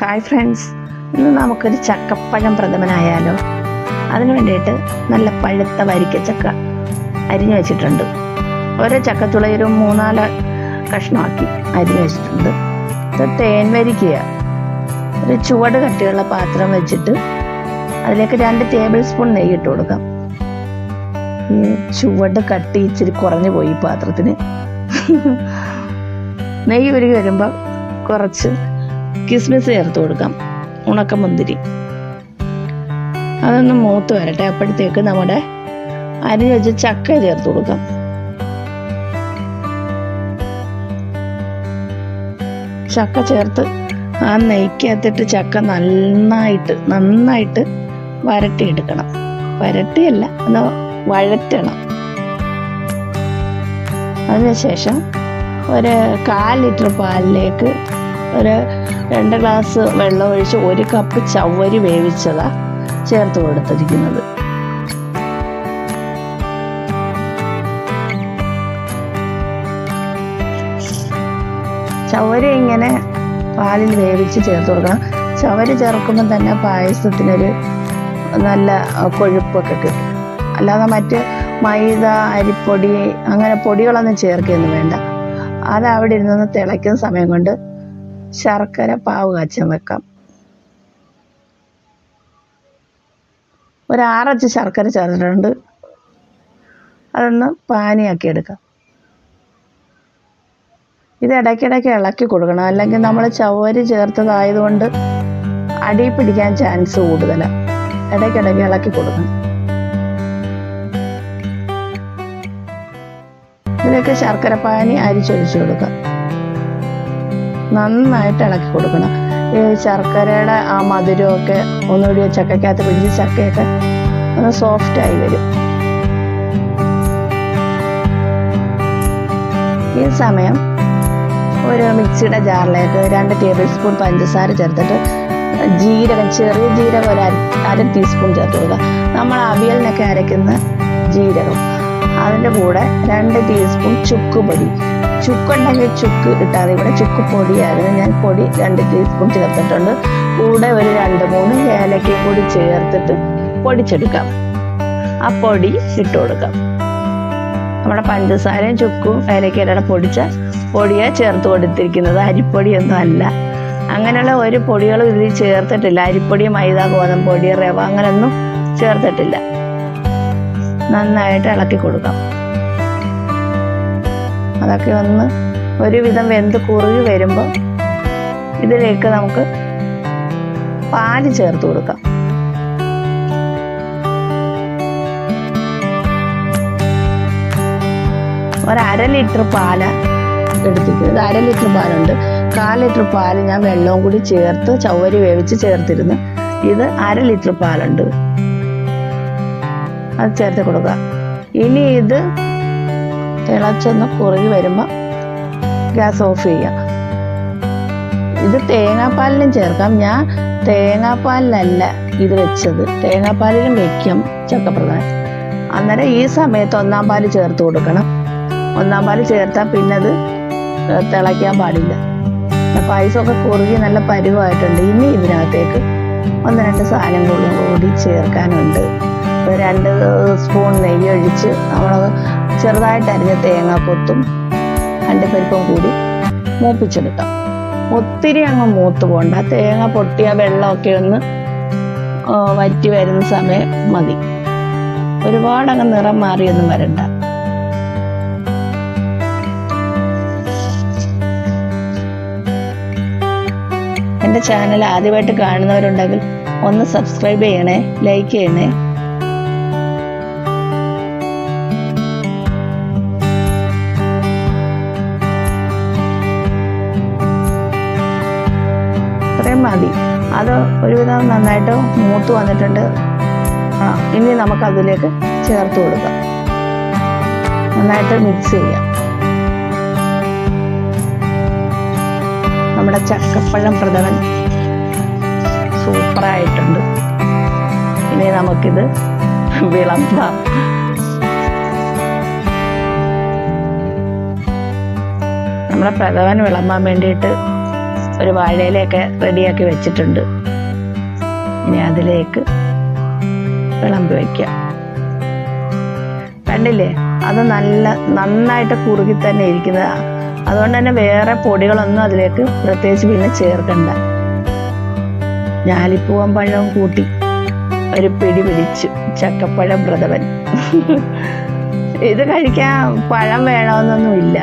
Hi friends ഇന്ന് നമുക്കൊരു ചക്കപ്പഴം പ്രഥമനായാലോ? അതിനു വേണ്ടിയിട്ട് നല്ല പഴുത്ത വരിക്ക ചക്ക അരിഞ്ഞു വെച്ചിട്ടുണ്ട്. ഓരോ ചക്കത്തുളയിലും മൂന്നാൽ കഷ്ണമാക്കി അരിഞ്ഞു വെച്ചിട്ടുണ്ട്. ഇത് തേൻ വരിക്കുക ഒരു ചുവട് കട്ടിയുള്ള പാത്രം വെച്ചിട്ട് അതിലേക്ക് രണ്ട് ടേബിൾ സ്പൂൺ നെയ്യ് ഇട്ട് കൊടുക്കാം. ഈ ചുവട് കട്ടി ഇച്ചിരി കുറഞ്ഞു പോയി പാത്രത്തിന്. നെയ്യ് ഉരുകി വരുമ്പോൾ കുറച്ച് കിസ്മിസ് ചേർത്ത് കൊടുക്കാം. ഉണക്കമുന്തിരി. അതൊന്ന് മൂത്ത് വരട്ടെ. അപ്പോഴത്തേക്ക് നമ്മുടെ അരിഞ്ഞ് വെച്ച് ചക്ക ചേർത്ത് കൊടുക്കാം. ചക്ക ചേർത്ത് ആ നെയ്ക്കകത്തിട്ട് ചക്ക നന്നായിട്ട് നന്നായിട്ട് വരട്ടിയെടുക്കണം. വരട്ടിയല്ല ഒന്ന് വഴറ്റണം. അതിനുശേഷം ഒരു കാൽ ലിറ്റർ പാലിലേക്ക് ഒരു രണ്ട് ഗ്ലാസ് വെള്ളം ഒഴിച്ച് ഒരു കപ്പ് ചവ്വരി വേവിച്ചതാണ് ചേർത്ത് കൊടുത്തിരിക്കുന്നത്. ചവരി ഇങ്ങനെ പാലിൽ വേവിച്ച് ചേർത്ത് കൊടുക്കണം. ചവരി ചേർക്കുമ്പോൾ തന്നെ പായസത്തിനൊരു നല്ല കൊഴുപ്പൊക്കെ കിട്ടും. അല്ലാതെ മറ്റ് മൈദ അരിപ്പൊടി അങ്ങനെ പൊടികളൊന്നും ചേർക്കുകയൊന്നും വേണ്ട. അത് അവിടെ ഇരുന്ന് തിളയ്ക്കുന്ന സമയം കൊണ്ട് ശർക്കര പാവ് കാച്ചാൻ വെക്കാം. ഒരു ആറച്ച് ശർക്കര ചേർത്തിട്ടുണ്ട്. അതൊന്ന് പാനിയാക്കി എടുക്കാം ഇത് ഇടയ്ക്കിടയ്ക്ക് ഇളക്കി കൊടുക്കണം. അല്ലെങ്കിൽ നമ്മൾ ചവരി ചേർത്തതായതുകൊണ്ട് അടി പിടിക്കാൻ ചാൻസ് കൂടുതലാണ് ഇടയ്ക്കിടയ്ക്ക് ഇളക്കി കൊടുക്കണം. ഇതിലേക്ക് ശർക്കര പാനി അരിച്ചൊഴിച്ചു കൊടുക്കാം. നന്നായിട്ട് ഇളക്കി കൊടുക്കണം. ഈ ശർക്കരയുടെ ആ മധുരമൊക്കെ ഒന്നുകൂടി ചക്കക്കകത്ത് പിടിച്ച് ചക്കയൊക്കെ ഒന്ന് സോഫ്റ്റ് ആയി വരും. ഈ സമയം ഒരു മിക്സിയുടെ ജാറിലേക്ക് രണ്ട് ടേബിൾ സ്പൂൺ പഞ്ചസാര ചേർത്തിട്ട് ജീരകം ചെറിയ ജീരകം ഒരു അര ടീസ്പൂൺ ചേർത്ത് കൊടുക്കുക. നമ്മൾ അവിയലിനൊക്കെ അരയ്ക്കുന്ന ജീരകം. അതിന്റെ കൂടെ രണ്ട് ടീസ്പൂൺ ചുക്ക് പൊടി ചുക്കുണ്ടെങ്കിൽ ചുക്ക് ഇട്ടാൽ ഇവിടെ ചുക്ക് പൊടിയായിരുന്നു ഞാൻ പൊടി രണ്ട് ടീസ്പൂൺ ചേർത്തിട്ടുണ്ട്. കൂടെ ഒരു രണ്ട് മൂന്ന് ഏലക്കയും കൂടി ചേർത്തിട്ട് പൊടിച്ചെടുക്കാം. ആ പൊടി ഇട്ട് കൊടുക്കാം. നമ്മുടെ പഞ്ചസാരയും ചുക്കും ഏലക്കയുടെ പൊടിച്ച പൊടിയാണ് ചേർത്ത് കൊടുത്തിരിക്കുന്നത്. അരിപ്പൊടിയൊന്നും അല്ല. അങ്ങനെയുള്ള ഒരു പൊടികളും ഇതിൽ ചേർത്തിട്ടില്ല. അരിപ്പൊടി മൈദ ഗോതമ്പ് പൊടി റവ അങ്ങനെയൊന്നും ചേർത്തിട്ടില്ല. നന്നായിട്ട് ഇളക്കി കൊടുക്കാം. അതൊക്കെ ഒന്ന് ഒരുവിധം വെന്ത് കുറുകി വരുമ്പോൾ ഇതിലേക്ക് നമുക്ക് പാൽ ചേർത്ത് കൊടുക്കാം. ഒരു അര ലിറ്റർ പാൽ എടുത്തിരിക്കുന്നത് അര ലിറ്റർ പാലുണ്ട്. കാൽ ലിറ്റർ പാൽ ഞാൻ വെള്ളവും കൂടി ചേർത്ത് ചവരി വേവിച്ച് ചേർത്തിരുന്നു. ഇത് അര ലിറ്റർ പാലുണ്ട്. അത് ചേർത്ത് കൊടുക്കുക ഇനി ഇത് തിളച്ചൊന്ന് കുറുകി വരുമ്പോൾ ഗ്യാസ് ഓഫ് ചെയ്യാം. ഇത് തേങ്ങാപ്പാലിലും ചേർക്കാം. ഞാൻ തേങ്ങാപ്പാലിലല്ല ഇത് വെച്ചത്. തേങ്ങാപ്പാലിലും വെക്കും ചക്കപ്രധാൻ അന്നേരം ഈ സമയത്ത് ഒന്നാം പാൽ ചേർത്ത് കൊടുക്കണം. ഒന്നാം പാൽ ചേർത്താൽ പിന്നെ അത് തിളയ്ക്കാൻ പാടില്ല. പായസമൊക്കെ കുറുകി നല്ല പരുവമായിട്ടുണ്ട് ഇനി ഇതിനകത്തേക്ക് ഒന്ന് രണ്ട് സാധനങ്ങളും കൂടി ചേർക്കാനുണ്ട്. രണ്ട് സ്പൂൺ നെയ്യ് ഒഴിച്ച് നമ്മൾ ചെറുതായിട്ട് അരിഞ്ഞ തേങ്ങാക്കൊത്തും അണ്ടിപ്പരിപ്പും കൂടി മൂപ്പിച്ചെടുക്കാം. ഒത്തിരി അങ്ങ് മൂത്ത് പോണ്ട തേങ്ങ പൊട്ടിയ വെള്ളമൊക്കെ ഒന്ന് വറ്റി വരുന്ന സമയം മതി. ഒരുപാട് അങ്ങ് നിറം മാറിയൊന്നും വരണ്ട. എന്റെ ചാനൽ ആദ്യമായിട്ട് കാണുന്നവരുണ്ടെങ്കിൽ ഒന്ന് സബ്സ്ക്രൈബ് ചെയ്യണേ ലൈക്ക് ചെയ്യണേ. അത് ഒരുവിധം നന്നായിട്ട് മൂത്ത് വന്നിട്ടുണ്ട്. ഇനി നമുക്ക് അതിലേക്ക് ചേർത്ത് കൊടുക്കാം. നന്നായിട്ട് മിക്സ് ചെയ്യാം. നമ്മുടെ ചക്കപ്പഴം പ്രഥമൻ സൂപ്പറായിട്ടുണ്ട്. ഇനി നമുക്കിത് വിളമ്പാം. നമ്മുടെ പ്രഥമൻ വിളമ്പാൻ വേണ്ടിയിട്ട് ഒരു വാഴയിലൊക്കെ റെഡിയാക്കി വെച്ചിട്ടുണ്ട്. ഇനി അതിലേക്ക് വിളമ്പി വയ്ക്കാം കണ്ടില്ലേ? അത് നല്ല നന്നായിട്ട് കുറുകി തന്നെ ഇരിക്കുന്നത് അതുകൊണ്ട് തന്നെ വേറെ പൊടികളൊന്നും അതിലേക്ക് പ്രത്യേകിച്ച് പിന്നെ ചേർക്കണ്ട. ഞാലിപ്പൂവൻ പഴം കൂട്ടി ഒരു പിടി പിടിച്ചു. ചക്കപ്പഴം പ്രഥമൻ ഇത് കഴിക്കാൻ പഴം വേണമെന്നൊന്നുമില്ല.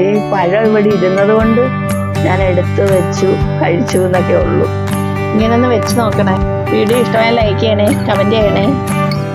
ഈ പഴം ഇവിടെ ഇരുന്നത് കൊണ്ട് ഞാൻ എടുത്തു വെച്ചു കഴിച്ചു എന്നൊക്കെ ഉള്ളൂ ഇങ്ങനെ ഒന്ന് വെച്ച് നോക്കണേ. വീഡിയോ ഇഷ്ടമായ ലൈക്ക് ചെയ്യണേ കമന്റ് ചെയ്യണേ.